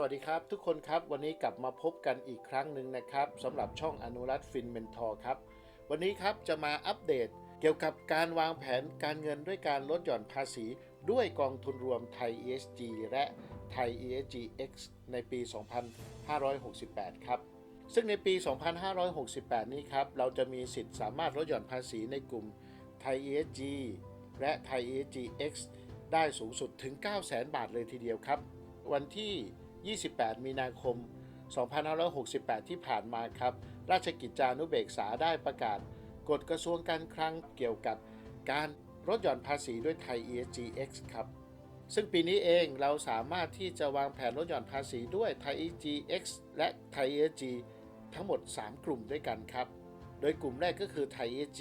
สวัสดีครับ ทุกคนครับวันนี้กลับมาพบกันอีกครั้งหนึ่งนะครับสำหรับช่องอนุรัต์ฟินเมนทอร์ครับ วันนี้ครับจะมาอัปเดตเกี่ยวกับการวางแผนการเงินด้วยการลดหย่อนภาษี ด้วยกองทุนรวมไทย ESG และไทย ESG X ในปี 2568 ครับ ซึ่งในปี 2568 นี้ครับ เราจะมีสิทธิ์สามารถลดหย่อนภาษีในกลุ่มไทย ESG และไทย ESG X ได้สูงสุดถึง 900,000 บาทเลยทีเดียวครับ วันที่ 28 มีนาคม 2568 ที่ผ่านมาครับ ราชกิจจานุเบกษาได้ประกาศ กฎกระทรวงการคลังเกี่ยวกับการลดหย่อนภาษีด้วยไทย ESG X ครับ ซึ่งปีนี้เองเราสามารถที่จะวางแผนลดหย่อนภาษีด้วยไทย ESG X และไทย ESG ทั้งหมด 3 กลุ่มด้วยกันครับ โดยกลุ่มแรกก็คือไทย ESG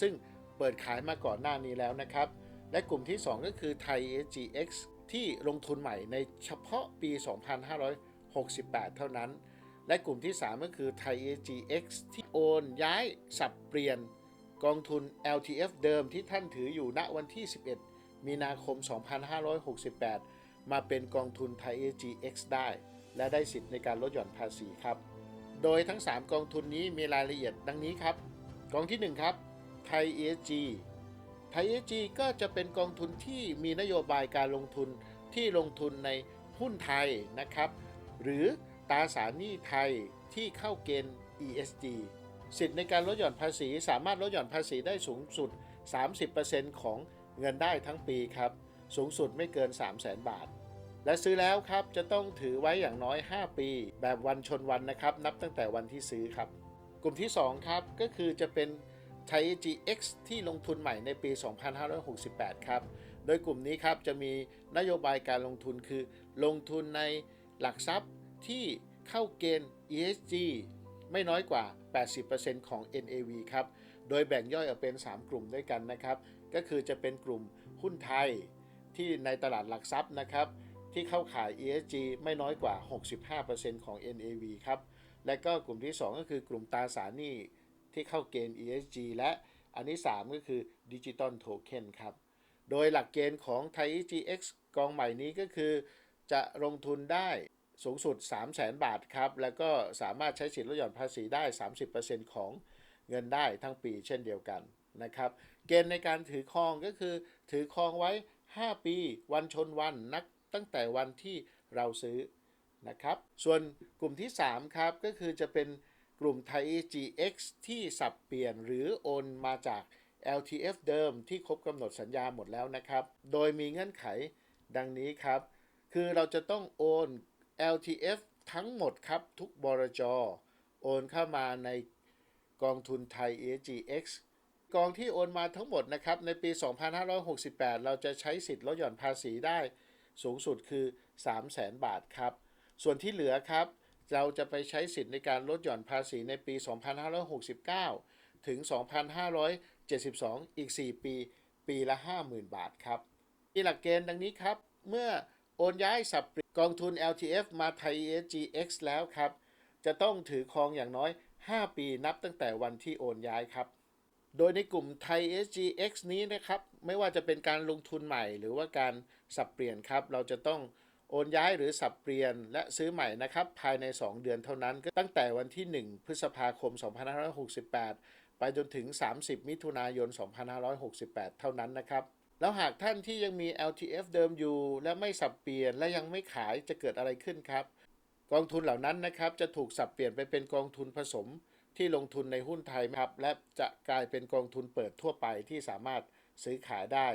ซึ่งเปิดขายมาก่อนหน้านี้แล้วนะครับ และกลุ่มที่ 2 ก็คือไทย ESG X ที่ลงทุนใหม่ในเฉพาะปี 2568 เท่านั้น และกลุ่มที่ 3 ก็คือไทย ESG X ที่โอนย้ายสับเปลี่ยนกองทุน LTF เดิมที่ท่านถืออยู่ณวันที่ 11 มีนาคม 2568 มาเป็นกองทุนไทย ESG X ได้ และได้สิทธิ์ในการลดหย่อนภาษีครับ โดยทั้ง 3 กองทุนนี้มีรายละเอียดดังนี้ครับ กองที่ 1 ครับไทย ESG ไทย ESG ก็จะเป็นกองทุนที่มีนโยบายการลงทุน ที่ลงทุนในหุ้นไทยนะครับ หรือตราสารหนี้ไทยที่เข้าเกณฑ์ ESG สิทธิ์ในการลดหย่อนภาษีสามารถลดหย่อนภาษีได้สูงสุด 30%ของเงินได้ทั้งปีครับ สูงสุดไม่เกิน 3 0 0 0 0 0บาท และซื้อแล้วครับจะต้องถือไว้อย่างน้อย 5 ปี แบบวันชนวันนะครับ นับตั้งแต่วันที่ซื้อครับ กลุ่มที่ 2 ครับ ก็คือจะเป็นไทย GX ที่ลงทุนใหม่ในปี 2568 ครับ โดยกลุ่มนี้ครับจะมีนโยบายการลงทุนคือ ลงทุนในหลักทรัพย์ที่เข้าเกณฑ์ ESG ไม่น้อยกว่า 80%ของ NAV ครับ โดยแบ่งย่อยออกเป็น 3 กลุ่มด้วยกันนะครับ ก็คือจะเป็นกลุ่มหุ้นไทยที่ในตลาดหลักทรัพย์นะครับ ที่เข้าขาย ESG ไม่น้อยกว่า 65%ของ NAV ครับ และก็กลุ่มที่ 2 ก็คือกลุ่มตราสารหนี้ที่เข้าเกณฑ์ ESG และอันที่ 3 ก็คือดิจิตอลโทเค็นครับ โดยหลักเกณฑ์ของไทย GX กองใหม่นี้ก็คือ จะลงทุนได้สูงสุด 3 0 0 0 0 0บาทครับ แล้วก็สามารถใช้สิทธิ์ลดหย่อนภาษีได้ 30%ของเงินได้ทั้งปีเช่นเดียวกันนะครับ เกณฑ์ในการถือครองก็คือ ถือครองไว้ 5 ปีวันชนวันนักตั้งแต่วันที่เราซื้อนะครับ ส่วนกลุ่มที่ 3 ครับ ก็คือจะเป็นกลุ่มไทย GX ที่สับเปลี่ยนหรือโอนมาจาก LTF เดิมที่ครบกำหนดสัญญาหมดแล้วนะครับ โดยมีเงื่อนไขดังนี้ครับ คือเราจะต้องโอน LTF ทั้งหมดครับทุกบรจโอนเข้ามาในกองทุนไทย AGX กองที่โอนมาทั้งหมดนะครับ ในปี 2568 เราจะใช้สิทธิ์ลดหย่อนภาษีได้สูงสุดคือ 300,000 บาทครับ ส่วนที่เหลือครับ เราจะไปใช้สิทธิ์ในการลดหย่อนภาษีในปี 2569 ถึง 72 อีก 4 ปี ปีละ 50,000 บาทครับมีหลักเกณฑ์ดังนี้ครับ เมื่อโอนย้ายสับเปลี่ยนกองทุน LTF มาไทย ESGX แล้วครับ จะต้องถือครองอย่างน้อย 5 ปีนับตั้งแต่วันที่โอนย้ายครับ โดยในกลุ่มไทย SGX นี้นะครับ ไม่ว่าจะเป็นการลงทุนใหม่หรือว่าการสับเปลี่ยนครับ เราจะต้องโอนย้ายหรือสับเปลี่ยนและซื้อใหม่นะครับ ภายใน 2 เดือนเท่านั้นก็ตั้งแต่วันที่ 1 พฤษภาคม 2568 ไปจนถึง 30 มิถุนายน 2568 เท่านั้นนะครับ แล้วหากท่านที่ยังมี LTF เดิมอยู่ และไม่สับเปลี่ยนและยังไม่ขายจะเกิดอะไรขึ้นครับ กองทุนเหล่านั้นนะครับจะถูกสับเปลี่ยนไปเป็นกองทุนผสมที่ลงทุนในหุ้นไทยครับ และจะกลายเป็นกองทุนเปิดทั่วไปที่สามารถซื้อขายได้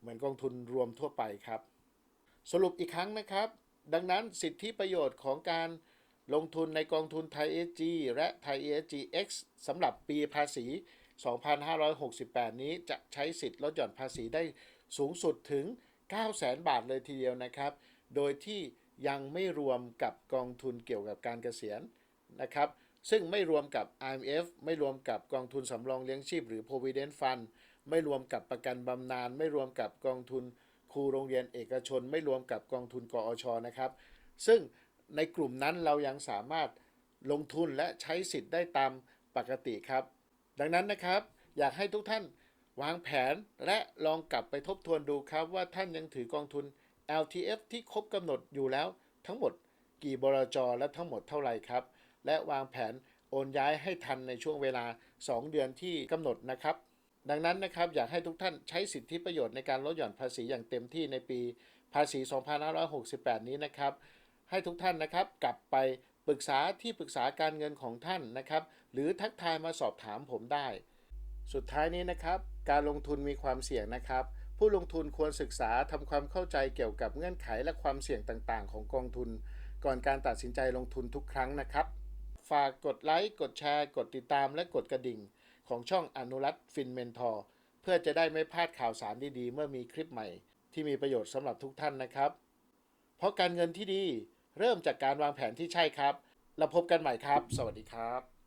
เหมือนกองทุนรวมทั่วไปครับ สรุปอีกครั้งนะครับ ดังนั้นสิทธิประโยชน์ของการ ลงทุนในกองทุนไทย AG และไทย AGX สำหรับปีภาษี 2568 นี้จะใช้สิทธิ์ลดหย่อนภาษีได้สูงสุดถึง 900,000 บาทเลยทีเดียวนะครับ โดยที่ยังไม่รวมกับกองทุนเกี่ยวกับการเกษียณนะครับ ซึ่งไม่รวมกับ IMF ไม่รวมกับกองทุนสำรองเลี้ยงชีพ หรือ Provident Fund ไม่รวมกับประกันบำนาญไม่รวมกับกองทุนครูโรงเรียนเอกชน ไม่รวมกับกองทุนกอชนะครับ ซึ่ง ในกลุ่มนั้นเรายังสามารถลงทุนและใช้สิทธิ์ได้ตามปกติครับ ดังนั้นนะครับ อยากให้ทุกท่านวางแผนและลองกลับไปทบทวนดูครับว่าท่านยังถือกองทุน LTF ที่ครบกำหนดอยู่แล้วทั้งหมดกี่บรจและทั้งหมดเท่าไหร่ครับ และวางแผนโอนย้ายให้ทันในช่วงเวลา 2 เดือนที่กำหนดนะครับ ดังนั้นนะครับอยากให้ทุกท่านใช้สิทธิประโยชน์ในการลดหย่อนภาษีอย่างเต็มที่ในปีภาษี 2568 นี้นะครับ ให้ทุกท่านนะครับ กลับไปปรึกษาที่ปรึกษาการเงินของท่านนะครับ หรือทักทายมาสอบถามผมได้ สุดท้ายนี้นะครับ การลงทุนมีความเสี่ยงนะครับ ผู้ลงทุนควรศึกษาทำความเข้าใจเกี่ยวกับเงื่อนไขและความเสี่ยงต่างๆ ของกองทุน ก่อนการตัดสินใจลงทุนทุกครั้งนะครับ ฝากกดไลค์กดแชร์ กดติดตามและกดกระดิ่ง ของช่องอนุรัตฟินเมนทอร์เพื่อจะได้ไม่พลาดข่าวสารดีๆ เมื่อมีคลิปใหม่ ที่มีประโยชน์สำหรับทุกท่านนะครับ เพราะการเงินที่ดี เริ่มจากการวางแผนที่ใช่ครับ แล้วพบกันใหม่ครับ สวัสดีครับ